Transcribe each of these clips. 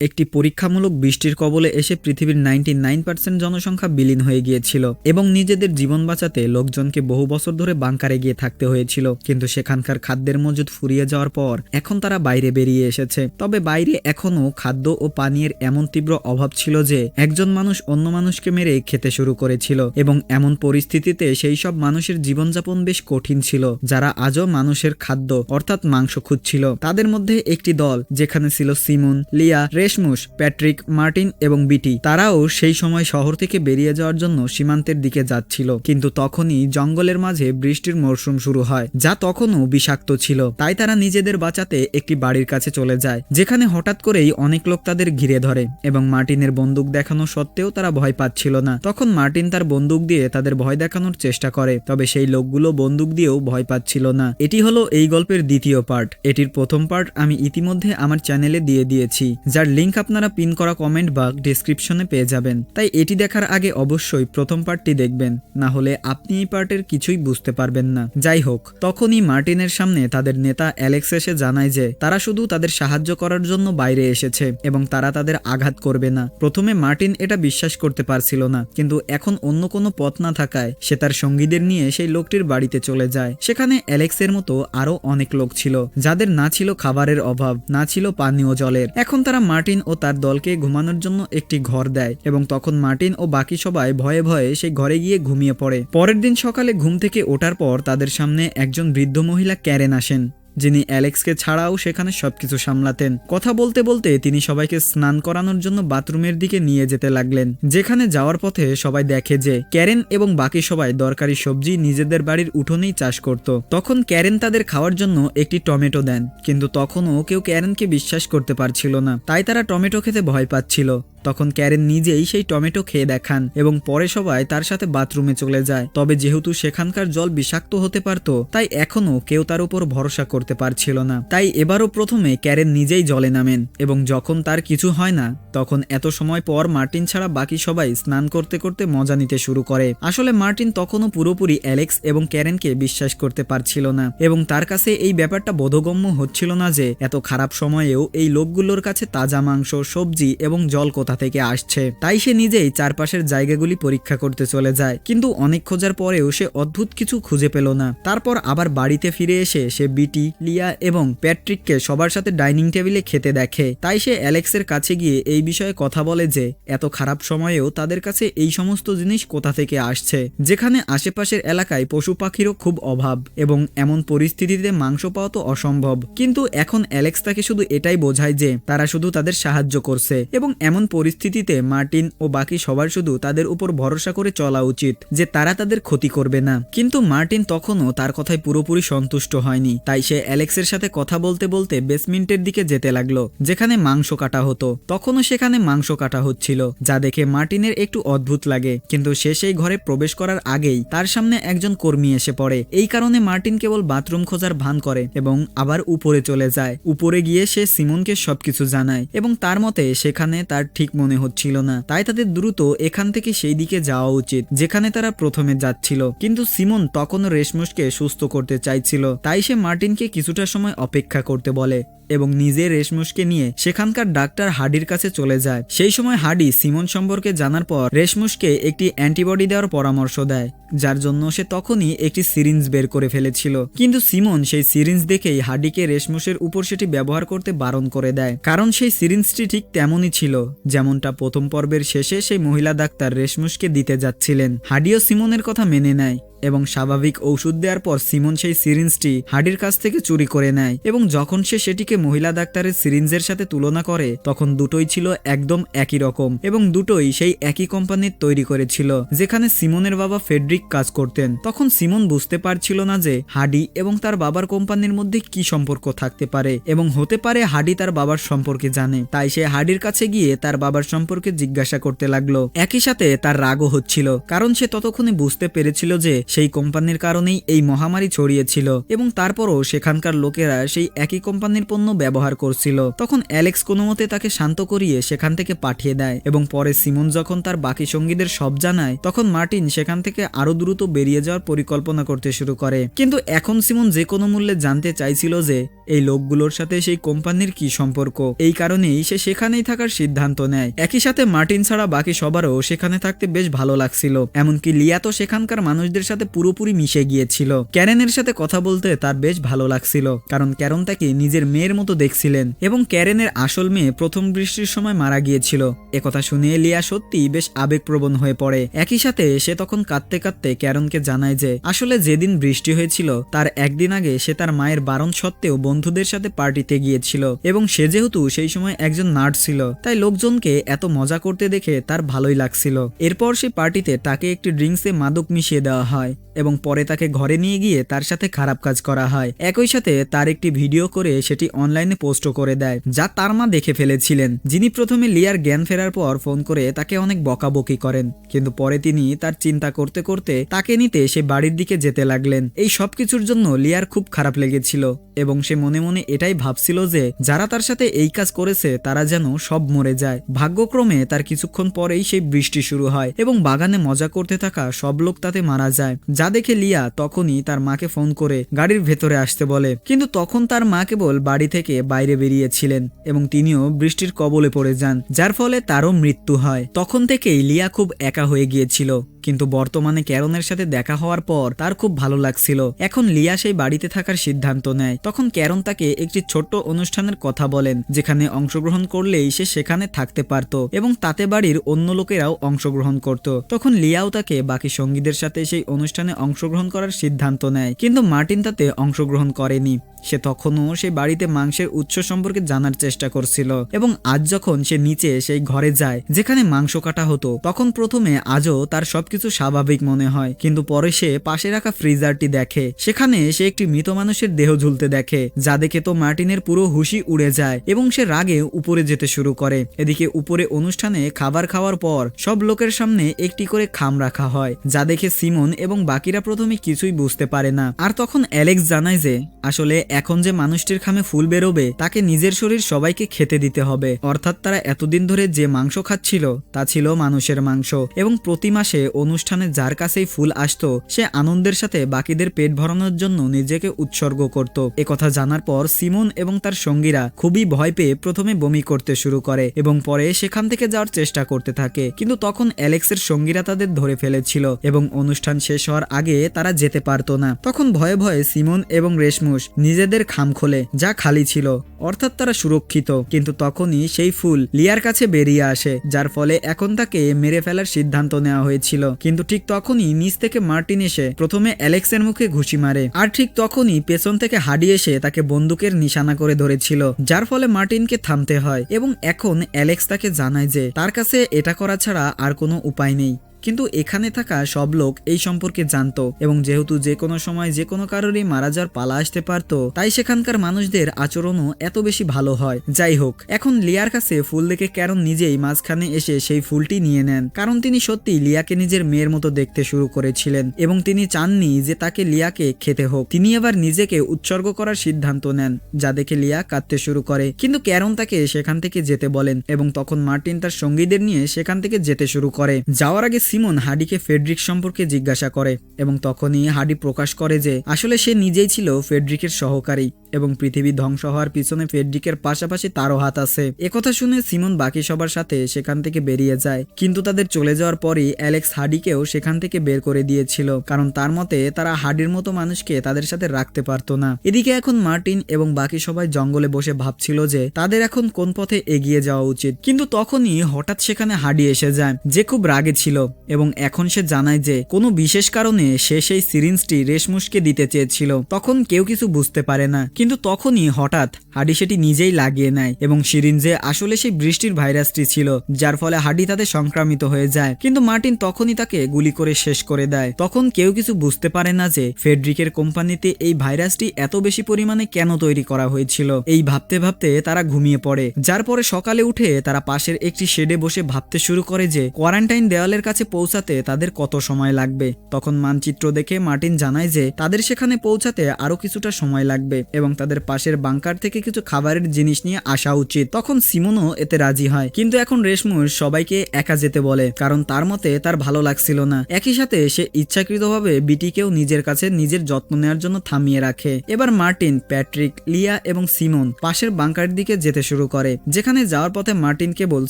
একটি পরীক্ষামূলক বৃষ্টির কবলে এসে পৃথিবীর নাইনটি নাইন পার্সেন্ট জনসংখ্যা বিলীন হয়ে গিয়েছিল এবং নিজেদের জীবন বাঁচাতে লোকজনকে বহু বছর ধরে বাংকারে গিয়ে থাকতে হয়েছিল। কিন্তু সেখানকার খাদ্যের মজুদ ফুরিয়ে যাওয়ার পর এখন তারা বাইরে বেরিয়ে এসেছে। তবে বাইরে এখনও খাদ্য ও পানীয়ের এমন তীব্র অভাব ছিল যে একজন মানুষ অন্য মানুষকে মেরে খেতে শুরু করেছিল এবং এমন পরিস্থিতিতে সেই সব মানুষের জীবনযাপন বেশ কঠিন ছিল, যারা আজও মানুষের খাদ্য অর্থাৎ মাংস খুঁজছিল। তাদের মধ্যে একটি দল, যেখানে ছিল সিমন, লিয়া রেশমুস প্যাট্রিক, মার্টিন এবং বিটি। তারাও সেই সময় শহর থেকে বেরিয়ে যাওয়ার জন্য সীমান্তের দিকে যাচ্ছিল। কিন্তু তখনই জঙ্গলের মাঝে বৃষ্টির মরশুম শুরু হয়, যা তখনও বিষাক্ত ছিল। তাই তারা নিজেদের বাঁচাতে একটি বাড়ির কাছে চলে যায়, যেখানে হঠাৎ করেই অনেক লোক তাদের ঘিরে ধরে এবং মার্টিনের বন্দুক দেখানো সত্ত্বেও তারা ভয় পাচ্ছিল না। তখন মার্টিন তার বন্দুক দিয়ে তাদের ভয় দেখানোর চেষ্টা করে, তবে সেই লোকগুলো বন্দুক দিয়েও ভয় পাচ্ছিল না। এটি হলো এই গল্পের দ্বিতীয় পার্ট। এটির প্রথম পার্ট আমি ইতিমধ্যে আমার চ্যানেলে দিয়ে দিয়েছি, যার লিংক আপনারা পিন করা কমেন্ট বা ডিসক্রিপশনে পেয়ে যাবেন। তাই এটি দেখার আগে অবশ্যই প্রথম পার্টটি দেখবেন, না হলে আপনি এই পার্টের কিছুই বুঝতে পারবেন না। যাই হোক, তখনই মার্টিনের সামনে তাদের নেতা অ্যালেক্স এসে জানায় যে, তারা শুধু তাদের সাহায্য করার জন্য বাইরে এসেছে এবং তারা তাদের আঘাত করবে না। প্রথমে মার্টিন এটা বিশ্বাস করতে পারছিল না, কিন্তু এখন অন্য কোনো পথ না থাকায় সে তার সঙ্গীদের নিয়ে সেই লোকটির বাড়িতে চলে যায়। সেখানে অ্যালেক্সের মতো আরও অনেক লোক ছিল, যাদের না ছিল খাবারের অভাব, না ছিল পানীয় জলের। এখন তারা মার্টিন ও তার দলকে ঘুমানোর জন্য একটি ঘর দেয় এবং তখন মার্টিন ও বাকি সবাই ভয়ে ভয়ে সেই ঘরে গিয়ে ঘুমিয়ে পড়ে। পরের দিন সকালে ঘুম থেকে ওঠার পর তাদের সামনে একজন বৃদ্ধ মহিলা ক্যারেন আসেন। যিনি অ্যালেক্সকে ছাড়াও সেখানে সবকিছু সামলাতেন। কথা বলতে বলতে তিনি সবাইকে স্নান করানোর জন্য বাথরুমের দিকে নিয়ে যেতে লাগলেন। যেখানে যাওয়ার পথে সবাই দেখে যে, ক্যারেন এবং বাকি সবাই দরকারি সবজি নিজেদের বাড়ির উঠোনেই চাষ করত। তখন ক্যারেন তাদের খাওয়ার জন্য একটি টমেটো দেন, কিন্তু তখনও কেউ ক্যারেনকে বিশ্বাস করতে পারছিল না। তাই তারা টমেটো খেতে ভয় পাচ্ছিল। তখন ক্যারেন নিজেই সেই টমেটো খেয়ে দেখান এবং পরে সবাই তার সাথে বাথরুমে চলে যায়। তবে যেহেতু সেখানকার জল বিষাক্ত হতে পারত, তাই এখনও কেউ তার উপর ভরসা করতে পারছিল না। তাই এবারও প্রথমে ক্যারেন নিজেই জলে নামেন এবং যখন তার কিছু হয় না, তখন এত সময় পর মার্টিন ছাড়া বাকি সবাই স্নান করতে করতে মজা নিতে শুরু করে। আসলে মার্টিন তখনও পুরোপুরি অ্যালেক্স এবং ক্যারেনকে বিশ্বাস করতে পারছিল না এবং তার কাছে এই ব্যাপারটা বোধগম্য হচ্ছিল না যে, এত খারাপ সময়েও এই লোকগুলোর কাছে তাজা মাংস, সবজি এবং জল কোথা থেকে আসছে। তাই সে নিজেই চারপাশের জায়গাগুলি পরীক্ষা করতে চলে যায়। কিন্তু অনেক খোঁজার পরেও সে অদ্ভুত কিছু খুঁজে পেল না। তারপর আবার বাড়িতে ফিরে এসে সে বিটি, লিয়া এবং প্যাট্রিককে সবার সাথে ডাইনিং টেবিলে খেতে দেখে। তাই সে অ্যালেক্সের কাছে গিয়ে এই বিষয়ে কথা বলে যে, এত খারাপ সময়েও তাদের কাছে এই সমস্ত জিনিস কোথা থেকে আসছে? যেখানে আশেপাশের এলাকায় পশু পাখিরও খুব অভাব এবং এমন পরিস্থিতিতে মাংস পাওয়া তো অসম্ভব। কিন্তু এখন অ্যালেক্স তাকে শুধু এটাই বোঝায় যে, তারা শুধু তাদের সাহায্য করছে এবং এমন পরিস্থিতিতে মার্টিন ও বাকি সবার শুধু তাদের উপর ভরসা করে চলা উচিত যে তারা তাদের ক্ষতি করবে না। কিন্তু মার্টিন তখনও তার কথায় পুরোপুরি সন্তুষ্ট হয়নি। তাই সে অ্যালেক্সের সাথে কথা বলতে বলতে বেসমেন্টের দিকে যেতে লাগল, যেখানে মাংস কাটা হতো। তখনও সেখানে মাংস কাটা হচ্ছিল, যা দেখে মার্টিনের একটু অদ্ভুত লাগে। কিন্তু সে সেই ঘরে প্রবেশ করার আগেই তার সামনে একজন কর্মী এসে পড়ে। এই কারণে মার্টিন কেবল বাথরুম খোঁজার ভান করে এবং আবার উপরে চলে যায়। উপরে গিয়ে সে সিমনকে সবকিছু জানায় এবং তার মতে সেখানে তার ঠিক মনে হচ্ছিল না। তাই তাদের দ্রুত এখান থেকে সেই দিকে যাওয়া উচিত, যেখানে তারা প্রথমে যাচ্ছিল। কিন্তু সিমন তখনও রেশমুসকে সুস্থ করতে চাইছিল। তাই সে মার্টিনকে কিছুটা সময় অপেক্ষা করতে বলে এবং নিজে রেশমুসকে নিয়ে সেখানকার ডাক্তার হাডির কাছে চলে যায়। সেই সময় হাডি সিমন সম্পর্কে জানার পর রেশমুসকে একটি অ্যান্টিবডি দেওয়ার পরামর্শ দেয়, যার জন্য সে তখনই একটি সিরিঞ্জ বের করে ফেলেছিল। কিন্তু সিমন সেই সিরিঞ্জ দেখেই হাডিকে রেশমুসের উপর সেটি ব্যবহার করতে বারণ করে দেয়। কারণ সেই সিরিঞ্জটি ঠিক তেমনই ছিল, যেমনটা প্রথম পর্বের শেষে সেই মহিলা ডাক্তার রেশমুসকে দিতে যাচ্ছিলেন। হাডিও সিমনের কথা মেনে নেয়। এবং স্বাভাবিক ঔষধ দেওয়ার পর সিমন সেই সিরিঞ্জটি হাডির কাছ থেকে চুরি করে নেয় এবং যখন সে সেটিকে মহিলা ডাক্তারের সিরিঞ্জের সাথে তুলনা করে, তখন দুটোই ছিল একদম একই রকম এবং দুটোই সেই একই কোম্পানির তৈরি করেছিল, যেখানে সিমনের বাবা ফেডরিক কাজ করতেন। তখন সিমন বুঝতে পারছিল না যে হাডি এবং তার বাবার কোম্পানির মধ্যে কি সম্পর্ক থাকতে পারে এবং হতে পারে হাডি তার বাবার সম্পর্কে জানে। তাই সে হাডির কাছে গিয়ে তার বাবার সম্পর্কে জিজ্ঞাসা করতে লাগল। একই সাথে তার রাগও হচ্ছিল, কারণ সে ততক্ষণে বুঝতে পেরেছিল যে সেই কোম্পানির কারণেই এই মহামারী ছড়িয়েছিল এবং তারপরও সেখানকার লোকেরা সেই একই কোম্পানির পণ্য ব্যবহার করছিল। তখন অ্যালেক্স কোনো মতে তাকে শান্ত করিয়ে সেখান থেকে পাঠিয়ে দেয় এবং পরে সিমন যখন তার বাকি সঙ্গীদের সব জানায়, তখন মার্টিন সেখান থেকে আরও দ্রুত বেরিয়ে যাওয়ার পরিকল্পনা করতে শুরু করে। কিন্তু এখন সিমন যে কোনো মূল্যে জানতে চাইছিল যে এই লোকগুলোর সাথে সেই কোম্পানির কি সম্পর্ক, এই কারণেই সে সেখানেই থাকার সিদ্ধান্ত নেয়। একই সাথে মার্টিন ছাড়া বাকি সবারও সেখানে থাকতে বেশ ভালো লাগছিল, এমনকি লিয়া তো সেখানকার মানুষদের সাথে পুরোপুরি মিশে গিয়েছিল। ক্যারেনের সাথে কথা বলতে তার বেশ ভালো লাগছিল, কারণ ক্যারন তাকে নিজের মেয়ের মতো দেখছিলেন এবং ক্যারেনের আসল মেয়ে প্রথম বৃষ্টির সময় মারা গিয়েছিল। একথা শুনে লিয়া সত্যি বেশ আবেগপ্রবণ হয়ে পড়ে। একই সাথে সে তখন কাঁদতে কাঁদতে ক্যারনকে জানায় যে, আসলে যেদিন বৃষ্টি হয়েছিল, তার একদিন আগে সে তার মায়ের বারণ সত্ত্বেও বন্ধুদের সাথে পার্টিতে গিয়েছিল এবং সে যেহেতু সেই সময় একজন নার্স ছিল, তাই লোকজনকে এত মজা করতে দেখে তার ভালোই লাগছিল। এরপর সে পার্টিতে তাকে একটি ড্রিঙ্কসে মাদক মিশিয়ে দেওয়া হয়। Bye. এবং পরে তাকে ঘরে নিয়ে গিয়ে তার সাথে খারাপ কাজ করা হয়। একই সাথে তার একটি ভিডিও করে সেটি অনলাইনে পোস্টও করে দেয়, যা তার মা দেখে ফেলেছিলেন। যিনি প্রথমে লিয়ার জ্ঞান ফেরার পর ফোন করে তাকে অনেক বকাবকি করেন, কিন্তু পরে তিনি তার চিন্তা করতে করতে তাকে নিতে সে বাড়ির দিকে যেতে লাগলেন। এই সব কিছুর জন্য লিয়ার খুব খারাপ লেগেছিল এবং সে মনে মনে এটাই ভাবছিল যে, যারা তার সাথে এই কাজ করেছে তারা যেন সব মরে যায়। ভাগ্যক্রমে তার কিছুক্ষণ পরেই সেই বৃষ্টি শুরু হয় এবং বাগানে মজা করতে থাকা সব লোক তাতে মারা যায়, যা দেখে লিয়া তখনই তার মাকে ফোন করে গাড়ির ভেতরে আসতে বলে। কিন্তু তখন তার মা কেবল বাড়ি থেকে বাইরে বেরিয়েছিলেন এবং তিনিও বৃষ্টির কবলে পড়ে যান, যার ফলে তারও মৃত্যু হয়। তখন থেকেই লিয়া খুব একা হয়ে গিয়েছিল। কিন্তু বর্তমানে ক্যারনের সাথে দেখা হওয়ার পর তার খুব ভালো লাগছিল। এখন লিয়া সেই বাড়িতে থাকার সিদ্ধান্ত নেয়। তখন ক্যারন তাকে একটি ছোট্ট অনুষ্ঠানের কথা বলেন, যেখানে অংশগ্রহণ করলেই সে সেখানে থাকতে পারত এবং তাতে বাড়ির অন্য লোকেরাও অংশগ্রহণ করত। তখন লিয়াও তাকে বাকি সঙ্গীদের সাথে সেই অনুষ্ঠানে অংশগ্রহণ করার সিদ্ধান্ত নেয়, কিন্তু মার্টিন তাতে অংশগ্রহণ করেনি। সে তখনও সেই বাড়িতে মাংসের উৎস সম্পর্কে জানার চেষ্টা করছিল এবং আজ যখন সে নিচে সেই ঘরে যায়, যেখানে মাংস কাটা হতো, তখন প্রথমে আজও তার সবকিছু স্বাভাবিক মনে হয়। কিন্তু পরে সে পাশে রাখা ফ্রিজারটি দেখে। সেখানে সে একটি মৃত মানুষের দেহ ঝুলতে দেখে, যা দেখে তো মার্টিনের পুরো হুশি উড়ে যায় এবং সে রাগে উপরে যেতে শুরু করে। এদিকে উপরে অনুষ্ঠানে খাবার খাওয়ার পর সব লোকের সামনে একটি করে খাম রাখা হয়, যা দেখে সিমন এবং বাকিরা প্রথমে কিছুই বুঝতে পারে না। আর তখন অ্যালেক্স জানায় যে, আসলে এখন যে মানুষটির খামে ফুল বেরোবে, তাকে নিজের শরীর সবাইকে খেতে দিতে হবে। অর্থাৎ তারা এতদিন ধরে যে মাংস খাচ্ছিল, তা ছিল মানুষের মাংস। এবং প্রতি মাসে অনুষ্ঠানে যার কাছেই ফুল আসতো, সে আনন্দের সাথে বাকিদের পেট ভরানোর জন্য নিজেকে উৎসর্গ করত। কথা জানার পর সিমন এবং তার সঙ্গীরা খুবই ভয় পেয়ে প্রথমে বমি করতে শুরু করে এবং পরে সেখান থেকে যাওয়ার চেষ্টা করতে থাকে। কিন্তু তখন অ্যালেক্সের সঙ্গীরা তাদের ধরে ফেলেছিল এবং অনুষ্ঠান শেষ হওয়ার আগে তারা যেতে পারতো না। তখন ভয়ে ভয়ে সিমন এবং রেশমুস নিজেদের খাম খোলে, যা খালি ছিল। অর্থাৎ তারা সুরক্ষিত। কিন্তু তখনই সেই ফুল লিয়ার কাছে বেরিয়ে আসে, যার ফলে এখন তাকে মেরে ফেলার সিদ্ধান্ত নেওয়া হয়েছিল। কিন্তু ঠিক তখনই নিচ থেকে মার্টিন এসে প্রথমে অ্যালেক্সের মুখে ঘুষি মারে। আর ঠিক তখনই পেছন থেকে হাডি এসে তাকে বন্দুকের নিশানা করে ধরেছিল, যার ফলে মার্টিনকে থামতে হয়। এবং এখন অ্যালেক্স তাকে জানায় যে, তার কাছে এটা করা ছাড়া আর কোনো উপায় নেই। কিন্তু এখানে থাকা সব লোক এই সম্পর্কে জানতো এবং যেহেতু যে কোনো সময় যে কোনো কারোরই মারা যাওয়ার পালা আসতে পারতো, তাই সেখানকার মানুষদের আচরণও এত বেশি ভালো হয়। যাই হোক, এখন লিয়ার কাছে ফুল দেখে ক্যারন নিজেই মাঝখানে এসে সেই ফুলটি নিয়ে নেন, কারণ তিনি সত্যি লিয়াকে নিজের মেয়ের মতো দেখতে শুরু করেছিলেন এবং তিনি চাননি যে তাকে লিয়াকে খেতে হোক। তিনি এবার নিজেকে উৎসর্গ করার সিদ্ধান্ত নেন, যা দেখে লিয়া কাঁদতে শুরু করে। কিন্তু ক্যারন তাকে সেখান থেকে যেতে বলেন এবং তখন মার্টিন তার সঙ্গীদের নিয়ে সেখান থেকে যেতে শুরু করে। যাওয়ার আগে সিমন হাডিকে ফেডরিক সম্পর্কে জিজ্ঞাসা করে এবং তখনই হাডি প্রকাশ করে যে আসলে সে নিজেই ছিল ফেডরিকের সহকারী এবং পৃথিবী ধ্বংস হওয়ার পিছনে ফেডরিকের পাশাপাশি তারও হাত আছে। একথা শুনে সিমন বাকি সবার সাথে সেখান থেকে বেরিয়ে যায়, কিন্তু তাদের চলে যাওয়ার পরই অ্যালেক্স হাডিকেও সেখান থেকে বের করে দিয়েছিল, কারণ তার মতে তারা হাডির মতো মানুষকে তাদের সাথে রাখতে পারতো না। এদিকে এখন মার্টিন এবং বাকি সবাই জঙ্গলে বসে ভাবছিল যে তাদের এখন কোন পথে এগিয়ে যাওয়া উচিত, কিন্তু তখনই হঠাৎ সেখানে হাডি এসে যায়, যে খুব রাগে ছিল। এবং এখন সে জানায় যে, কোনো বিশেষ কারণে সে সেই সিরিঞ্জটি রেশমুসকে দিতে চেয়েছিল। তখন কেউ কিছু বুঝতে পারে না। কিন্তু তখনই হঠাৎ হাডি সেটি নিজেই লাগিয়ে নেয় এবং সিরিঞ্জে আসলে সেই বৃষ্টির ভাইরাসটি ছিল, যার ফলে হাডি তাতে সংক্রামিত হয়ে যায়। কিন্তু মার্টিন তখনই তাকে গুলি করে শেষ করে দেয়। তখন কেউ কিছু বুঝতে পারে না যে, ফেডরিকের কোম্পানিতে এই ভাইরাসটি এত বেশি পরিমাণে কেন তৈরি করা হয়েছিল। এই ভাবতে ভাবতে তারা ঘুমিয়ে পড়ে। যার পরে সকালে উঠে তারা পাশের একটি শেডে বসে ভাবতে শুরু করে যে, কোয়ারেন্টাইন দেওয়ালের কাছে পৌঁছাতে তাদের কত সময় লাগবে? তখন মানচিত্র দেখে মার্টিন জানায় যে তাদের সেখানে পৌঁছাতে আরও কিছুটা সময় লাগবে এবং তাদের পাশের বাংকার থেকে কিছু খাবারের জিনিস নিয়ে আসা উচিত। তখন সিমনও এতে রাজি হয়। কিন্তু এখন রেশমুর সবাইকে একা যেতে বলে, কারণ তার মতে তার ভালো লাগছিল না। একই সাথে সে ইচ্ছাকৃতভাবে বিটিকেও নিজের কাছে নিজের যত্ন নেওয়ার জন্য থামিয়ে রাখে। এবার মার্টিন, প্যাট্রিক, লিয়া এবং সিমন পাশের বাংকারের দিকে যেতে শুরু করে, যেখানে যাওয়ার পথে মার্টিন কেবল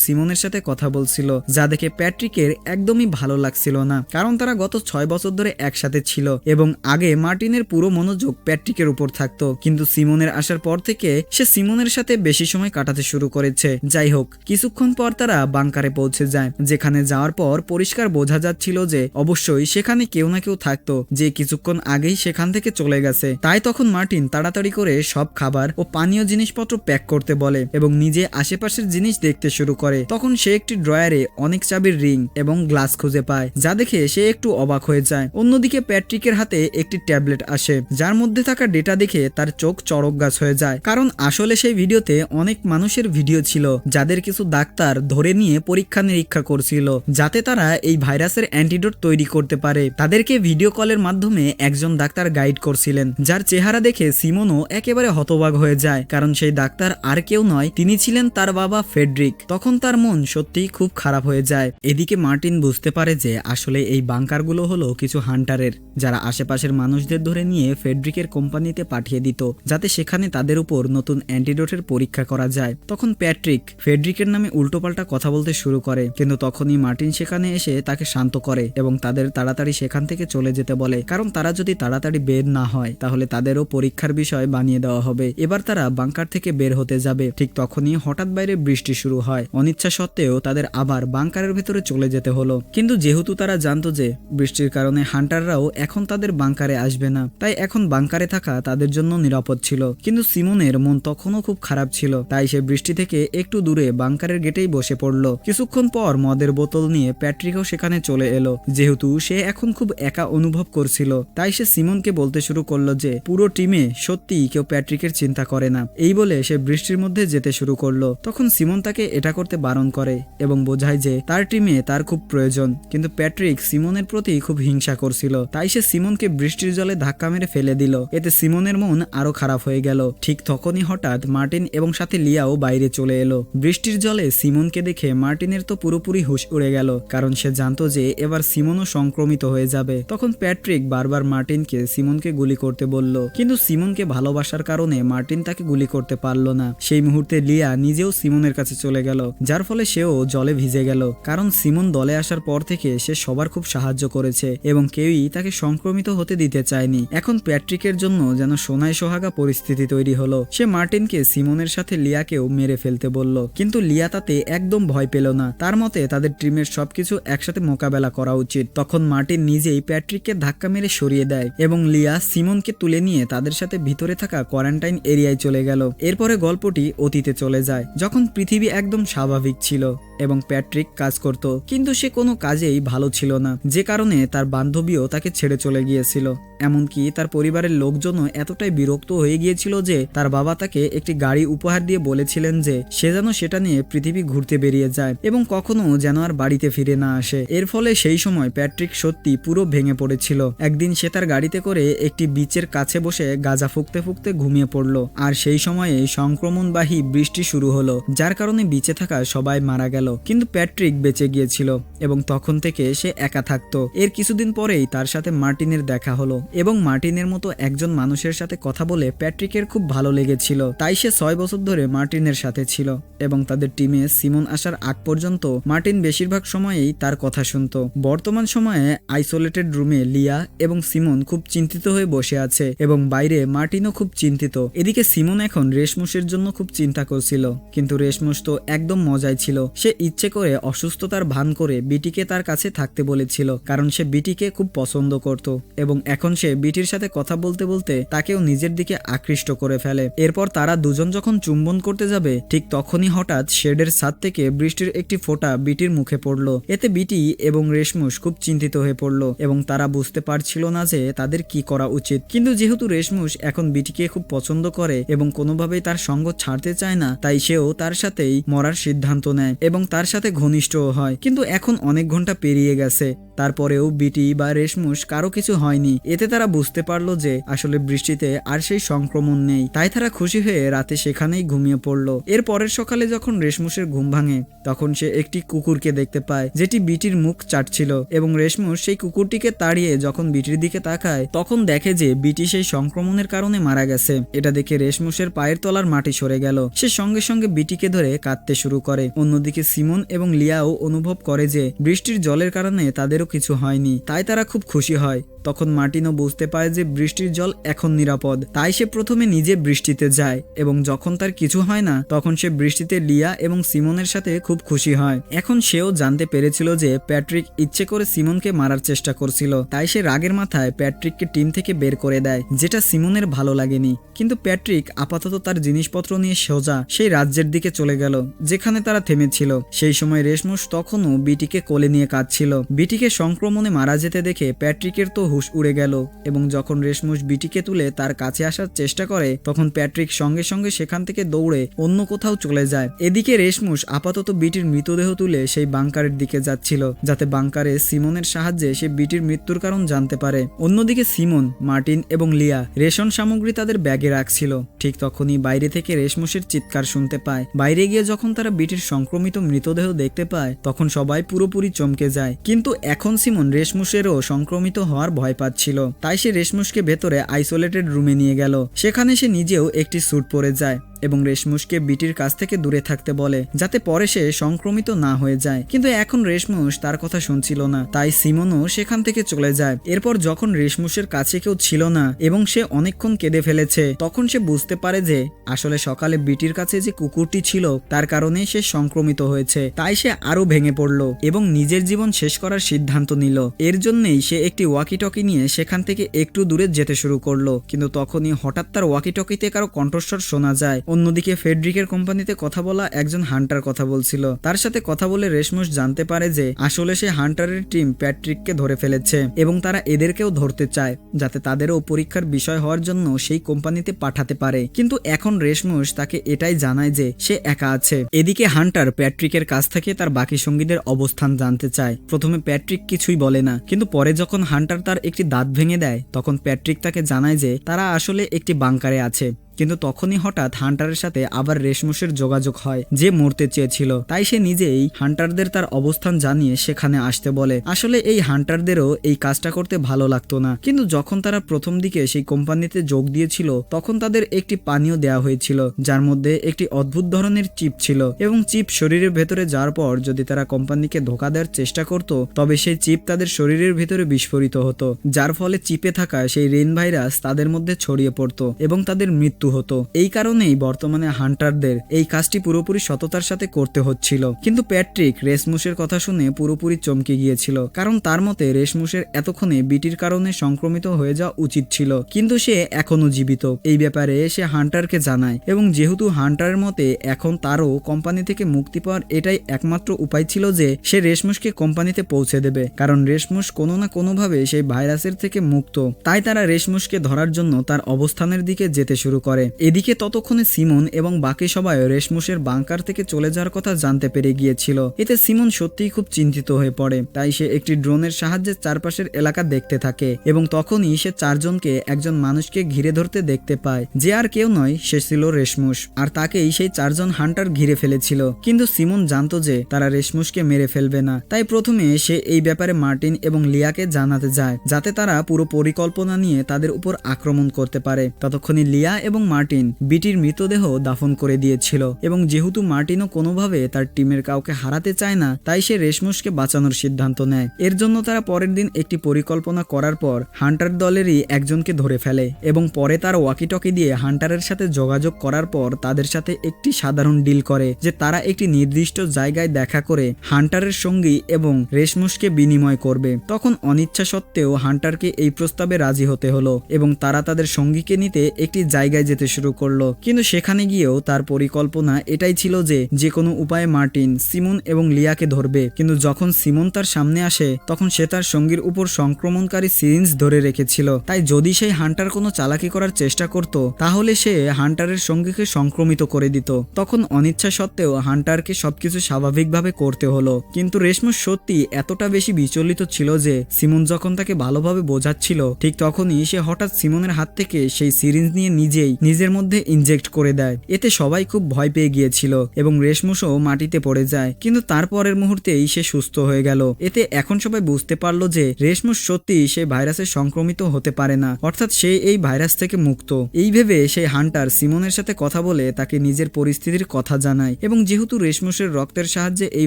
সিমনের সাথে কথা বলছিল, যা দেখে প্যাট্রিকের একদমই ভালো লাগছিল না, কারণ তারা গত ছয় বছর ধরে একসাথে ছিল এবং আগে মার্টিনের পুরো মনোযোগ প্যাট্রিকের উপর থাকতো। কিন্তু সিমনের আসার পর থেকে সে সিমনের সাথে বেশি সময় কাটাতে শুরু করেছে। যাই হোক, কিছুক্ষণ পর তারা বাংকারে পৌঁছে যায়, যেখানে যাওয়ার পর পরিষ্কার বোঝা যাচ্ছিল যে অবশ্যই সেখানে কেউ না কেউ থাকতো, যে কিছুক্ষণ আগেই সেখান থেকে চলে গেছে। তাই তখন মার্টিন তাড়াতাড়ি করে সব খাবার ও পানীয় জিনিসপত্র প্যাক করতে বলে এবং নিজে আশেপাশের জিনিস দেখতে শুরু করে। তখন সে একটি ড্রয়ারে অনেক চাবির রিং এবং গ্লাস খুঁজে পায়, যা দেখে সে একটু অবাক হয়ে যায়। অন্যদিকে প্যাট্রিকের হাতে একটি ট্যাবলেট আসে, যার মধ্যে থাকা ডেটা দেখে তার চোখ চড়ক গাছ হয়ে যায়। কারণ আসলে সেই ভিডিওতে অনেক মানুষের ভিডিও ছিল, যাদের কিছু ডাক্তার ধরে নিয়ে পরীক্ষা নিরীক্ষা করছিল, যাতে তারা এই ভাইরাসের অ্যান্টিডোট তৈরি করতে পারে। তাদেরকে ভিডিও কলের মাধ্যমে একজন ডাক্তার গাইড করছিলেন, যার চেহারা দেখে সিমনও একেবারে হতবাক হয়ে যায়। কারণ সেই ডাক্তার আর কেউ নয়, তিনি ছিলেন তার বাবা ফেডরিক তখন তার মন সত্যিই খুব খারাপ হয়ে যায়। এদিকে মার্টিন বুঝতে পারে যে আসলে এই বাংকারগুলো হলো কিছু হান্টারের, যারা আশেপাশের মানুষদের ধরে নিয়ে ফেডরিকের কোম্পানিতে পাঠিয়ে দিত, যাতে সেখানে তাদের উপর নতুন অ্যান্টিডোটের পরীক্ষা করা যায়। তখন প্যাট্রিক ফেডরিকের নামে উল্টোপাল্টা কথা বলতে শুরু করে, কিন্তু তখনই মার্টিন সেখানে এসে তাকে শান্ত করে এবং তাদের তাড়াতাড়ি সেখান থেকে চলে যেতে বলে। কারণ তারা যদি তাড়াতাড়ি বের না হয়, তাহলে তাদেরও পরীক্ষার বিষয় বানিয়ে দেওয়া হবে। এবার তারা বাংকার থেকে বের হতে যাবে। ঠিক তখনই হঠাৎ বাইরে বৃষ্টি শুরু হয়। অনিচ্ছা সত্ত্বেও তাদের আবার বাংকারের ভেতরে চলে যেতে হলো। কিন্তু যেহেতু তারা জানতো যে বৃষ্টির কারণে হান্টাররাও এখন তাদের বাংকারে আসবে না, তাই এখন বাংকারে থাকা তাদের জন্য নিরাপদ ছিল। কিন্তু সিমনের মন তখনও খুব খারাপ ছিল, তাই সে বৃষ্টি থেকে একটু দূরে বাংকারের গেটেই বসে পড়ল। কিছুক্ষণ পর মদের বোতল নিয়ে প্যাট্রিকও সেখানে চলে এলো। যেহেতু সে এখন খুব একা অনুভব করছিল, তাই সে সিমনকে বলতে শুরু করল যে, পুরো টিমে সত্যিই কেউ প্যাট্রিকের চিন্তা করে না। এই বলে সে বৃষ্টির মধ্যে যেতে শুরু করল। তখন সিমন তাকে এটা করতে বারণ করে এবং বোঝায় যে, তার টিমে তার খুব প্রয়োজন। কিন্তু প্যাট্রিক সিমনের প্রতি খুব হিংসা করছিল। তাই সে সিমনকে বৃষ্টির জলে ধাক্কা মেরে ফেলে দিল। এতে সিমনের মন আরও খারাপ হয়ে গেল। ঠিক তখনই হঠাৎ মার্টিন এবং সাথে লিয়াও বাইরে চলে এলো। বৃষ্টির জলে সিমনকে দেখে মার্টিনের তো পুরোপুরি হুশ উড়ে গেল। কারণ সে জানতো যে এবার সিমনও সংক্রমিত হয়ে যাবে। তখন প্যাট্রিক বারবার মার্টিনকে সিমনকে গুলি করতে বলল। কিন্তু সিমনকে ভালোবাসার কারণে মার্টিন তাকে গুলি করতে পারল না। সেই মুহূর্তে লিয়া নিজেও সিমনের কাছে চলে গেল। যার ফলে সেও জলে ভিজে গেল। কারণ সিমন দলে আসার পর থেকে সে সবার খুব সাহায্য করেছে এবং কেউই তাকে সংক্রমিত হতে দিতে চায়নি। এখন প্যাট্রিকের জন্য যেন সোনায় সোহাগা পরিস্থিতি তৈরি হলো। সে মার্টিনকে সিমনের সাথে লিয়াকেও মেরে ফেলতে বলল। কিন্তু লিয়া তাতে একদম ভয় পেল না। তার মতে তাদের টিমের সবকিছু একসাথে মোকাবেলা করা উচিত। তখন মার্টিন নিজেই প্যাট্রিককে ধাক্কা মেরে সরিয়ে দেয় এবং লিয়া সিমনকে তুলে নিয়ে তাদের সাথে ভিতরে থাকা কোয়ারেন্টাইন এরিয়ায় চলে গেল। এরপরে গল্পটি অতীতে চলে যায়, যখন পৃথিবী একদম স্বাভাবিক ছিল এবং প্যাট্রিক কাজ করত। কিন্তু সে কোনো কাজেই ভালো ছিল না। যে কারণে তার বান্ধবীও তাকে ছেড়ে চলে গিয়েছিল। এমনকি তার পরিবারের লোকজনও এতটাই বিরক্ত হয়ে গিয়েছিল যে তার বাবা তাকে একটি গাড়ি উপহার দিয়ে বলেছিলেন যে সে যেন সেটা নিয়ে পৃথিবী ঘুরতে বেরিয়ে যায় এবং কখনো যেন আর বাড়িতে ফিরে না আসে। এর ফলে সেই সময় প্যাট্রিক সত্যি পুরো ভেঙে পড়েছিল। একদিন সে তার গাড়িতে করে একটি বিচের কাছে বসে গাজা ফুকতে ফুকতে ঘুমিয়ে পড়ল। আর সেই সময়ে সংক্রমণবাহী বৃষ্টি শুরু হলো, যার কারণে বিচে থাকা সবাই মারা গেল। কিন্তু প্যাট্রিক বেঁচে গিয়েছিল এবং তখন থেকে সে একা থাকতো। এর কিছুদিন পরেই তার সাথে মার্টিনের দেখা হলো এবং মার্টিনের মতো একজন মানুষের সাথে কথা বলে প্যাট্রিকের খুব ভালো লেগেছিল। তাই সে ছয় বছর ধরে মার্টিনের সাথে ছিল এবং তাদের টিমে সিমন আসার আগ পর্যন্ত মার্টিন বেশিরভাগ সময়েই তার কথা শুনতো। বর্তমান সময়ে আইসোলেটেড রুমে লিয়া এবং সিমন খুব চিন্তিত হয়ে বসে আছে এবং বাইরে মার্টিনও খুব চিন্তিত। এদিকে সিমন এখন রেশমুসের জন্য খুব চিন্তা করছিল, কিন্তু রেশমুস তো একদম মজায় ছিল। সে ইচ্ছে করে অসুস্থতার ভান করে বিটিকে তার কাছে থাকতে বলেছিল, কারণ সে বিটিকে খুব পছন্দ করত এবং এখন সে বিটির সাথে কথা বলতে বলতে তাকেও নিজের দিকে আকৃষ্ট করে ফেলে। এরপর তারা দুজন যখন চুম্বন করতে যাবে, ঠিক তখনই হঠাৎ শেডের ছাদ থেকে বৃষ্টির একটি ফোঁটা বিটির মুখে পড়ল। এতে বিটি এবং রেশমুস খুব চিন্তিত হয়ে পড়ল এবং তারা বুঝতে পারছিল না যে তাদের কি করা উচিত। কিন্তু যেহেতু রেশমুস এখন বিটিকে খুব পছন্দ করে এবং কোনোভাবেই তার সঙ্গ ছাড়তে চায় না, তাই সেও তার সাথেই মরার সিদ্ধান্ত নেয় এবং তার সাথে ঘনিষ্ঠও হয়। কিন্তু এখন অনেক ঘণ্টা পেরিয়ে গেছে। তারপরেও বিটি বা রেশমুশ কারও কিছু হয়নি। এতে তারা বুঝতে পারল যে আসলে বৃষ্টিতে আর সেই সংক্রমণ নেই। তাই তারা খুশি হয়ে রাতে সেখানেই ঘুমিয়ে পড়ল। এর পরের সকালে যখন রেশমুশের ঘুম ভাঙে, তখন সে একটি কুকুরকে দেখতে পায়, যেটি বিটির মুখ চাটছিল এবং রেশমুশ সেই কুকুরটিকে তাড়িয়ে যখন বিটির দিকে তাকায়, তখন দেখে যে বিটি সেই সংক্রমণের কারণে মারা গেছে। এটা দেখে রেশমুশের পায়ের তলার মাটি সরে গেল। সে সঙ্গে সঙ্গে বিটিকে ধরে কাঁদতে শুরু করে। অন্যদিকে সিমন এবং লিয়াও অনুভব করে যে বৃষ্টির জলের কারণে তাদেরও কিছু হয়নি। তাই তারা খুব খুশি হয়। তখন মার্টিনও বুঝতে পারে যে বৃষ্টির জল এখন নিরাপদ। তাই সে প্রথমে নিজে বৃষ্টিতে যায় এবং যখন তার কিছু হয় না, তখন সে বৃষ্টিতে লিয়া এবং সিমনের সাথে খুব খুশি হয়। এখন সেও জানতে পেরেছিল যে প্যাট্রিক ইচ্ছে করে সিমনকে মারার চেষ্টা করছিল। তাই সে রাগের মাথায় প্যাট্রিককে টিম থেকে বের করে দেয়, যেটা সিমনের ভালো লাগেনি। কিন্তু প্যাট্রিক আপাতত তার জিনিসপত্র নিয়ে সোজা সেই রাজ্যের দিকে চলে গেল, যেখানে তারা থেমেছিল। সেই সময় রেশমুস তখনও বিটিকে কোলে নিয়ে কাঁদছিল। বিটিকে সংক্রমণে মারা যেতে দেখে প্যাট্রিকের তো হুশ উড়ে গেল এবং যখন রেশমুস বিটিকে তুলে তার কাছে আসার চেষ্টা করে, তখন প্যাট্রিক সঙ্গে সঙ্গে সেখান থেকে দৌড়ে অন্য কোথাও চলে যায়। এদিকে রেশমুস আপাতত বিটির মৃতদেহ তুলে সেই বাংকারের দিকে যাচ্ছিল, যাতে বাংকারে সিমনের সাহায্যে সে বিটির মৃত্যুর কারণ জানতে পারে। অন্যদিকে সিমন, মার্টিন এবং লিয়া রেশন সামগ্রী তাদের ব্যাগে রাখছিল। ঠিক তখনই বাইরে থেকে রেশমুসের চিৎকার শুনতে পায়। বাইরে গিয়ে যখন তারা বিটির সংক্রমিত মৃতদেহ দেখতে পায়, তখন সবাই পুরোপুরি চমকে যায়। কিন্তু এখন সিমন রেশমুসেরও সংক্রমিত হওয়ার ভয় পাচ্ছিল। তাই সে রেশমুশকে ভেতরে আইসোলেটেড রুমে নিয়ে গেল। সেখানে সে নিজেও একটি স্যুট পরে যায়। এবং রেশমুসকে বিটির কাছ থেকে দূরে থাকতে বলে, যাতে পরে সে সংক্রমিত না হয়ে যায়। কিন্তু এখন রেশমুস তার কথা শুনছিল না। তাই সিমনও সেখান থেকে চলে যায়। এরপর যখন রেশমুসের কাছে কেউ ছিল না এবং সে অনেকক্ষণ কেঁদে ফেলেছে, তখন সে বুঝতে পারে যে, আসলে সকালে বিটির কাছে যে কুকুরটি ছিল, তার কারণে সে সংক্রমিত হয়েছে। তাই সে আরও ভেঙে পড়ল এবং নিজের জীবন শেষ করার সিদ্ধান্ত নিল। এর জন্যই সে একটি ওয়াকি টকি নিয়ে সেখান থেকে একটু দূরে যেতে শুরু করল। কিন্তু তখনই হঠাৎ তার ওয়াকি টকিতে কারও কণ্ঠস্বর শোনা যায় অন্যদিকে ফেডরিকের কোম্পানিতে কথা বলা একজন হান্টার কথা বলছিল। তার সাথে কথা বলে রেশমুস জানতে পারে যে, আসলে সে হান্টারের টিম প্যাট্রিককে ধরে ফেলেছে এবং তারা এদেরকেও ধরতে চায়, যাতে তাদেরও পরীক্ষার বিষয় হওয়ার জন্য সেই কোম্পানিতে পাঠাতে পারে। কিন্তু এখন রেশমুস তাকে এটাই জানায় যে, সে একা আছে। এদিকে হান্টার প্যাট্রিকের কাছ থেকে তার বাকি সঙ্গীদের অবস্থান জানতে চায়। প্রথমে প্যাট্রিক কিছুই বলে না, কিন্তু পরে যখন হান্টার তার একটি দাঁত ভেঙে দেয়, তখন প্যাট্রিক তাকে জানায় যে, তারা আসলে একটি বাংকারে আছে। কিন্তু তখনই হঠাৎ হান্টারের সাথে আবার রেশমুসের যোগাযোগ হয়, যে মরতে চেয়েছিল। তাই সে নিজেই হান্টারদের তার অবস্থান জানিয়ে সেখানে আসতে বলে। আসলে এই হান্টারদেরও এই কাজটা করতে ভালো লাগতো না। কিন্তু যখন তারা প্রথম দিকে সেই কোম্পানিতে যোগ দিয়েছিল, তখন তাদের একটি পানীয় দেওয়া হয়েছিল, যার মধ্যে একটি অদ্ভুত ধরনের চিপ ছিল এবং চিপ শরীরের ভেতরে যাওয়ার পর যদি তারা কোম্পানিকে ধোকা দেওয়ার চেষ্টা করত, তবে সেই চিপ তাদের শরীরের ভেতরে বিস্ফোরিত হতো, যার ফলে চিপে থাকা সেই রেন ভাইরাস তাদের মধ্যে ছড়িয়ে পড়তো এবং তাদের মৃত্যু হতো। এই কারণেই বর্তমানে হান্টারদের এই কাজটি পুরোপুরি সততার সাথে করতে হচ্ছিল। কিন্তু প্যাট্রিক রেসমুসের কথা শুনে পুরোপুরি চমকে গিয়েছিল। কারণ তার মতে রেসমুসের এতক্ষণে বিটির কারণে সংক্রমিত হয়ে যাওয়া উচিত ছিল। কিন্তু সে এখনও জীবিত। এই ব্যাপারে সে হান্টারকে জানায়। এবং যেহেতু হান্টারের মতে এখন তারও কোম্পানি থেকে মুক্তি পাওয়ার এটাই একমাত্র উপায় ছিল যে সে রেশমুসকে কোম্পানিতে পৌঁছে দেবে। কারণ রেশমুস কোনো না কোনোভাবে সেই ভাইরাসের থেকে মুক্ত। তাই তারা রেশমুসকে ধরার জন্য তার অবস্থানের দিকে যেতে শুরু করে। এদিকে ততক্ষণে সিমন এবং বাকি সবাই রেশমুসের বাংকার থেকে চলে যাওয়ার কথা জানতে পেরে গিয়েছিল। এতে সিমন সত্যিই খুব চিন্তিত হয়ে পড়ে। তাই সে একটি ড্রোনের সাহায্যে চারপাশের এলাকা দেখতে থাকে এবং তখনই সে চারজনকে একজন মানুষকে ঘিরে ধরতে দেখতে পায়। যে আর কেউ নয়, সে ছিল রেশমুস আর তাকেই সেই চারজন হান্টার ঘিরে ফেলেছিল। কিন্তু সিমন জানতো যে তারা রেশমুসকে মেরে ফেলবে না। তাই প্রথমে সে এই ব্যাপারে মার্টিন এবং লিয়াকে জানাতে যায়, যাতে তারা পুরো পরিকল্পনা নিয়ে তাদের উপর আক্রমণ করতে পারে। ততক্ষণে লিয়া এবং মার্টিন বিটির মৃতদেহ দাফন করে দিয়েছিল এবং যেহেতু মার্টিনও কোনোভাবে তার টিমের কাউকে হারাতে চায় না, তাই সে রেশমুসকে বাঁচানোর সিদ্ধান্ত নেয়। এর জন্য তারা পরের দিন একটি পরিকল্পনা করার পর হান্টার দলেরই একজনকে ধরে ফেলে এবং পরে তার ওয়াকিটকি দিয়ে হান্টারের সাথে যোগাযোগ করার পর তাদের সাথে একটি সাধারণ ডিল করে যে তারা একটি নির্দিষ্ট জায়গায় দেখা করে হান্টারের সঙ্গী এবং রেশমুসকে বিনিময় করবে। তখন অনিচ্ছা সত্ত্বেও হান্টারকে এই প্রস্তাবে রাজি হতে হলো এবং তারা তাদের সঙ্গীকে নিতে একটি জায়গায় যেতে শুরু করল। কিন্তু সেখানে গিয়েও তার পরিকল্পনা এটাই ছিল যে যে কোনো উপায়ে মার্টিন, সিমন এবং লিয়াকে ধরবে। কিন্তু যখন সিমন তার সামনে আসে, তখন সে তার সঙ্গীর উপর সংক্রমণকারী সিরিঞ্জ ধরে রেখেছিল। তাই যদি সেই হান্টার কোনো চালাকি করার চেষ্টা করত, তাহলে সে হান্টারের সঙ্গীকে সংক্রমিত করে দিত। তখন অনিচ্ছা সত্ত্বেও হান্টারকে সবকিছু স্বাভাবিকভাবে করতে হলো। কিন্তু রেশমুস সত্যি এতটা বেশি বিচলিত ছিল যে, সিমন যখন তাকে ভালোভাবে বোঝাচ্ছিল, ঠিক তখনই সে হঠাৎ সিমনের হাত থেকে সেই সিরিঞ্জ নিয়ে নিজেই নিজের মধ্যে ইনজেক্ট করে দেয়। এতে সবাই খুব ভয় পেয়ে গিয়েছিল এবং রেশমুসও মাটিতে পড়ে যায়। কিন্তু তারপরের মুহূর্তেই সে সুস্থ হয়ে গেল। এতে এখন সবাই বুঝতে পারল যে রেশমুস সত্যি সে ভাইরাসে সংক্রমিত হতে পারে না। অর্থাৎ সে এই ভাইরাস থেকে মুক্ত। এই ভেবে সেই হান্টার সিমনের সাথে কথা বলে তাকে নিজের পরিস্থিতির কথা জানায় এবং যেহেতু রেশমুসের রক্তের সাহায্যে এই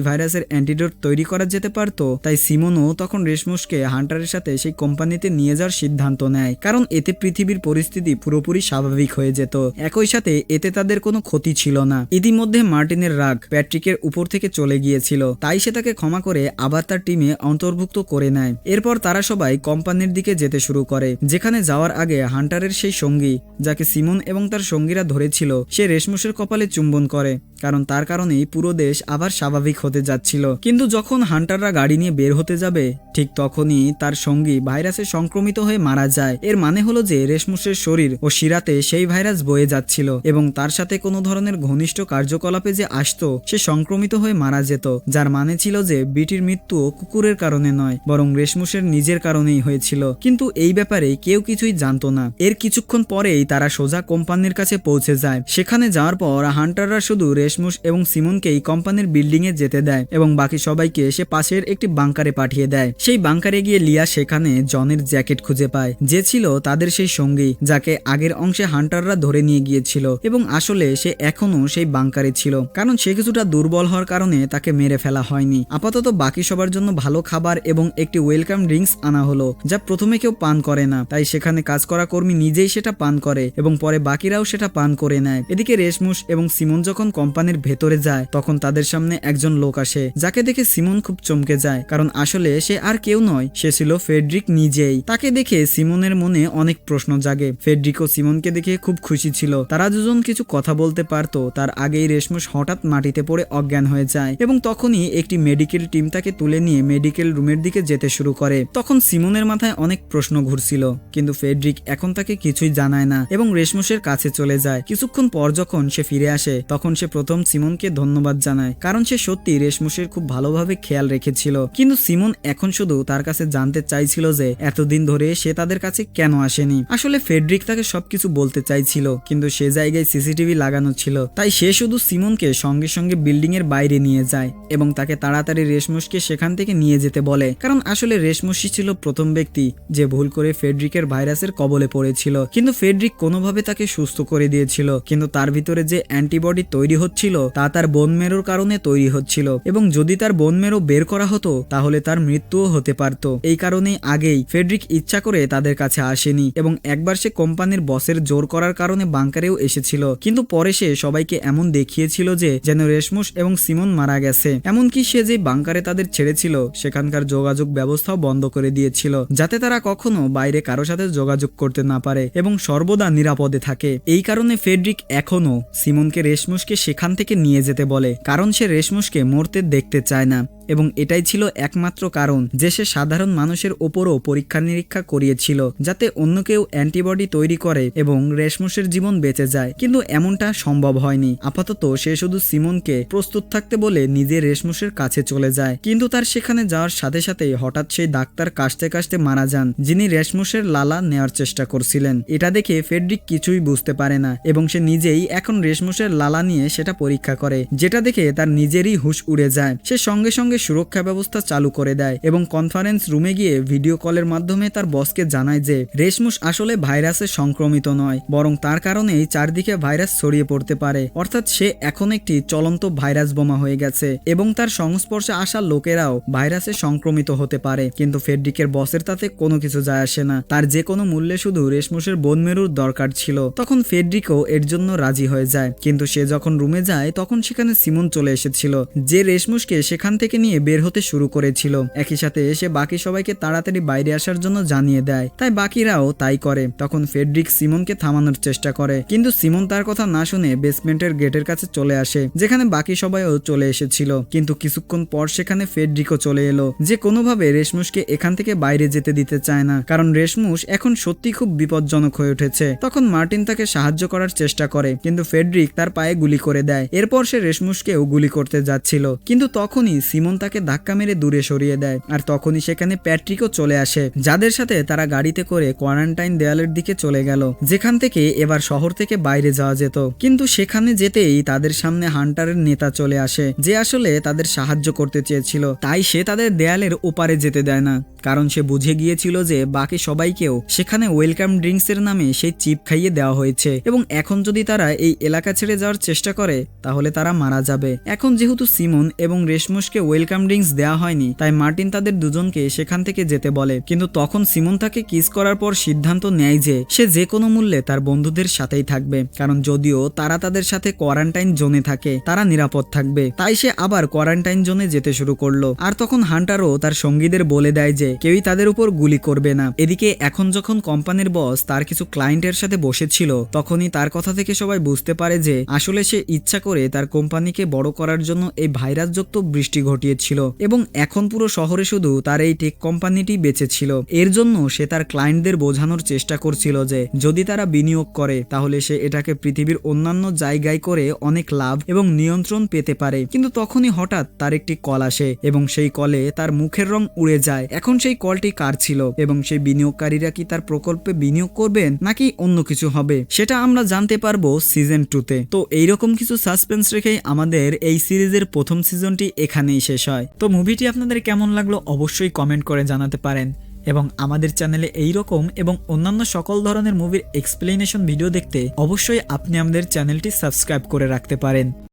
ভাইরাসের অ্যান্টিডোট তৈরি করা যেতে পারত, তাই সিমনও তখন রেশমুসকে হান্টারের সাথে সেই কোম্পানিতে নিয়ে যাওয়ার সিদ্ধান্ত নেয়। কারণ এতে পৃথিবীর পরিস্থিতি পুরোপুরি স্বাভাবিক হয়ে যেত। একই সাথে এতে তাদের কোনো ক্ষতি ছিল না। ইতিমধ্যে মার্টিনের রাগ প্যাট্রিকের উপর থেকে চলে গিয়েছিল। তাই সে তাকে ক্ষমা করে আবার তার টিমে অন্তর্ভুক্ত করে নেয়। এরপর তারা সবাই কোম্পানির দিকে যেতে শুরু করে। যেখানে যাওয়ার আগে হান্টারের সেই সঙ্গী, যাকে সিমন এবং তার সঙ্গীরা ধরেছিল, সে রেশমুসের কপালে চুম্বন করে। কারণ তার কারণেই পুরো দেশ আবার স্বাভাবিক হতে যাচ্ছিল। কিন্তু যখন হান্টাররা গাড়ি নিয়ে বের হতে যাবে, ঠিক তখনই তার সঙ্গী ভাইরাসে সংক্রমিত হয়ে মারা যায়। এর মানে হলো যে রেশমুসের শরীর ও শিরাতে সেই ভাইরাস বয়ে যাচ্ছিল এবং তার সাথে কোনো ধরনের ঘনিষ্ঠ কার্যকলাপে যে আসতো, সে সংক্রমিত হয়ে মারা যেত, যার মানে ছিল যে বিটির মৃত্যু কুকুরের কারণে নয়, বরং রেশমুসের নিজের কারণেই হয়েছিল। কিন্তু এই ব্যাপারে কেউ কিছুই জানতো না। এর কিছুক্ষণ পরেই তারা সোজা কোম্পানির কাছে পৌঁছে যায়। সেখানে যাওয়ার পর হান্টাররা শুধু রেশমুস এবং সিমনকেই কোম্পানির বিল্ডিং এ যেতে দেয় এবং বাকি সবাইকে সে পাশের একটি বাংকারে পাঠিয়ে দেয়। সেই বাংকারে গিয়ে লিয়া সেখানে জনের জ্যাকেট খুঁজে পায়। যে ছিল তাদের সেই সঙ্গী, যাকে আগের অংশে হান্টাররা ধরে নিয়ে গিয়েছিল এবং আসলে সে এখনও সেই বাংকারে ছিল। কারণ সে কিছুটা দুর্বল হওয়ার কারণে তাকে মেরে ফেলা হয়নি। আপাতত বাকি সবার জন্য ভালো খাবার এবং একটি ওয়েলকাম ড্রিঙ্কস আনা হলো, যা প্রথমে কেউ পান করে না। তাই সেখানে কাজ করা কর্মী নিজেই সেটা পান করে এবং পরে বাকিরাও সেটা পান করে নেয়। এদিকে রেশমুস এবং সিমন যখন কোম্পানির ভেতরে যায়, তখন তাদের সামনে একজন লোক আসে, যাকে দেখে সিমন খুব চমকে যায়, কারণ আসলে সে আর কেউ নয়, সে ছিল ফেডরিক নিজেই। তাকে দেখে সিমনের মনে অনেক প্রশ্ন জাগে। ফেডরিক ও সিমনকে দেখে খুব খুশি ছিল। তারা দুজন কিছু কথা বলতে পারতো। তার আগেই রেশমুস হঠাৎ মাটিতে পড়ে অজ্ঞান হয়ে যায় এবং তখনই একটি মেডিকেল টিম তাকে তুলে নিয়ে মেডিকেল রুমের দিকে যেতে শুরু করে। তখন সিমনের মাথায় অনেক প্রশ্ন ঘুরছিল, কিন্তু ফেডরিক এখন তাকে কিছুই জানায় না এবং রেশমুসের কাছে চলে যায়। কিছুক্ষণ পর যখন সে ফিরে আসে, তখন সে প্রথম সিমনকে ধন্যবাদ জানায়, কারণ সে সত্যি রেশমুসের খুব ভালোভাবে খেয়াল রেখেছিল। কিন্তু সিমন এখন শুধু তার কাছে জানতে চাইছিল যে, এতদিন ধরে সে তাদের কাছে কেন আসেনি? আসলে ফেডরিক তাকে সবকিছু বলতে চাইছিল, কিন্তু সে জায়গায় সিসিটিভি লাগানো ছিল। তাই সে শুধু সিমনকে সঙ্গে সঙ্গে বিল্ডিং এর বাইরে নিয়ে যায় এবং তাকে তাড়াতাড়ি রেশমুসকে সেখান থেকে নিয়ে যেতে বলে। কারণ আসলে রেশমুসি ছিল প্রথম ব্যক্তি যে ভুল করে ফেডরিকের ভাইরাসের কবলে পড়েছিল। কিন্তু ফেডরিক কোনোভাবে তাকে সুস্থ করে দিয়েছিল, কিন্তু তার ভিতরে যে অ্যান্টিবডি তৈরি হচ্ছিল, তা তার বোন মেরোর কারণে তৈরি হচ্ছিল এবং যদি তার বোন মেরো বের করা হতো, তাহলে তার মৃত্যুও হতে পারত। এই কারণেই আগেই ফেডরিক ইচ্ছা করে তাদের কাছে আসেনি এবং একবার সে কোম্পানির বসের জোর করার কারণে বাংকারেও এসেছিল। কিন্তু পরে সে সবাইকে এমন দেখিয়েছিল যে, যেন রেশমুস এবং সিমন মারা গেছে। এমনকি সে যে বাংকারে তাদের ছেড়েছিল, সেখানকার যোগাযোগ ব্যবস্থাও বন্ধ করে দিয়েছিল, যাতে তারা কখনো বাইরে কারও সাথে যোগাযোগ করতে না পারে এবং সর্বদা নিরাপদে থাকে। এই কারণে ফেডরিক এখনও সিমনকে রেশমুসকে সেখান থেকে নিয়ে যেতে বলে কারণ সে রেশমুসকে মরতে দেখতে চায় না। এবং এটাই ছিল একমাত্র কারণ যে সে সাধারণ মানুষের ওপরও পরীক্ষা নিরীক্ষা করিয়েছিল, যাতে অন্য কেউ অ্যান্টিবডি তৈরি করে এবং রেশমুসের জীবন বেঁচে যায়। কিন্তু এমনটা সম্ভব হয়নি। আপাতত সে শুধু সিমনকে প্রস্তুত থাকতে বলে নিজে রেশমুসের কাছে চলে যায়। কিন্তু তার সেখানে যাওয়ার সাথে সাথে হঠাৎ সেই ডাক্তার কাশতে কাশতে মারা যান, যিনি রেশমুসের লালা নেওয়ার চেষ্টা করছিলেন। এটা দেখে ফেডরিক কিছুই বুঝতে পারে না এবং সে নিজেই এখন রেশমুসের লালা নিয়ে সেটা পরীক্ষা করে, যেটা দেখে তার নিজেরই হুশ উড়ে যায়। সে সঙ্গে সঙ্গে সুরক্ষা ব্যবস্থা চালু করে দেয় এবং কনফারেন্স রুমে গিয়ে ভিডিও কলের মাধ্যমে তার বসকে জানায় যে, রেশমুস আসলে ভাইরাসে সংক্রমিত নয়, বরং তার কারণেই চারদিকে ভাইরাস ছড়িয়ে পড়তে পারে। অর্থাৎ সে এখন একটি চলন্ত ভাইরাস বোমা হয়ে গেছে এবং তার সংস্পর্শে আসা লোকেরাও ভাইরাসে সংক্রমিত হতে পারে। কিন্তু ফেডরিকের বসের তাতে কোনো কিছু যায় আসে না। তার যে কোনো মূল্যে শুধু রেশমুসের বোন মেরুর দরকার ছিল। তখন ফেডরিকও এর জন্য রাজি হয়ে যায়। কিন্তু সে যখন রুমে যায়, তখন সেখানে সিমন চলে এসেছিল, যে রেশমুসকে সেখান থেকে নিয়ে বের হতে শুরু করেছিল। একই সাথে এসে বাকি সবাইকে তাড়াতাড়ি বাইরে আসার জন্য জানিয়ে দেয়। তাই বাকিরাও তাই করে। তখন ফেডরিক সিমনকে থামানোর চেষ্টা করে। কিন্তু সিমন তার কথা না শুনে বেসমেন্টের গেটের কাছে চলে আসে, যেখানে বাকি সবাইও চলে এসেছিল। কিন্তু কিছুক্ষণ পর সেখানে ফেডরিকও চলে এলো। যে কোনোভাবে রেশমুসকে এখান থেকে বাইরে যেতে দিতে চায় না। কারণ রেশমুস এখন সত্যি খুব বিপজ্জনক হয়ে উঠেছে। তখন মার্টিন তাকে সাহায্য করার চেষ্টা করে। কিন্তু ফেডরিক তার পায়ে গুলি করে দেয়। এরপর সে রেশমুসকেও গুলি করতে যাচ্ছিল। কিন্তু তখনই সিমন তাকে ধাক্কা মেরে দূরে সরিয়ে দেয়। আর তখনই সেখানে প্যাট্রিকও চলে আসে, যাদের সাথে তারা গাড়িতে করে কোয়ারেন্টাইন দেয়ালের দিকে চলে গেল, যেখান থেকে এবার শহর থেকে বাইরে যাওয়া যেত। কিন্তু সেখানে যেতেই তাদের সামনে হান্টারের নেতা চলে আসে, যে আসলে তাদের সাহায্য করতে চেয়েছিল। তাই সে তাদের দেয়ালের ওপারে যেতে দেয় না, কারণ সে বুঝে গিয়েছিল যে বাকি সবাইকেও সেখানে ওয়েলকাম ড্রিঙ্কস এর নামে সেই চিপ খাইয়ে দেওয়া হয়েছে। এবং এখন যদি তারা এই এলাকা ছেড়ে যাওয়ার চেষ্টা করে, তাহলে তারা মারা যাবে। এখন যেহেতু সিমন এবং রেশমুসকে ওয়েলকাম ড্রিঙ্কস দেওয়া হয়নি, তাই মার্টিন তাদের দুজনকে সেখান থেকে যেতে বলে। কিন্তু তখন সিমন তাকে কিস করার পর সিদ্ধান্ত নেয় যে, সে যে কোনো মূল্যে তার বন্ধুদের সাথেই থাকবে। কারণ যদিও তারা তাদের সাথে কোয়ারেন্টাইন জোনে থাকে, তারা নিরাপদ থাকবে। তাই সে আবার কোয়ারেন্টাইন জোনে যেতে শুরু করল। আর তখন হান্টারও তার সঙ্গীদের বলে দেয় যে, কেউই তাদের উপর গুলি করবে না। এদিকে এখন যখন কোম্পানির বস তার কিছু ক্লায়েন্টের সাথে বসেছিল, তখনই তার কথা থেকে সবাই বুঝতে পারে যে, আসলে সে ইচ্ছা করে তার কোম্পানিকে বড় করার জন্য এই ভাইরাসযুক্ত বৃষ্টি ঘটিয়েছিল এবং এখন পুরো শহরে শুধু তার এই টেক কোম্পানিটি বেঁচে ছিল এর জন্য সে তার ক্লায়েন্টদের বোঝানোর চেষ্টা করছিল যে, যদি তারা বিনিয়োগ করে, তাহলে সে এটাকে পৃথিবীর অন্যান্য জায়গায় করে অনেক লাভ এবং নিয়ন্ত্রণ পেতে পারে। কিন্তু তখনই হঠাৎ তার একটি কল আসে এবং সেই কলে তার মুখের রং উড়ে যায়। এখন সেই কলটি কার ছিল এবং সেই বিনিয়োগকারীরা কি তার প্রকল্পে বিনিয়োগ করবেন নাকি অন্য কিছু হবে? সেটা আমরা জানতে পারব সিজন টুতে তো এইরকম কিছু সাসপেন্স রেখেই আমাদের এই সিরিজের প্রথম সিজনটি এখানেই শেষ। হয় তো মুভিটি আপনাদের কেমন লাগল অবশ্যই কমেন্ট করে জানাতে পারেন। এবং আমাদের চ্যানেলে এই রকম এবং অন্যান্য সকল ধরনের মুভির এক্সপ্লেনেশন ভিডিও দেখতে অবশ্যই আপনি আমাদের চ্যানেলটি সাবস্ক্রাইব করে রাখতে পারেন।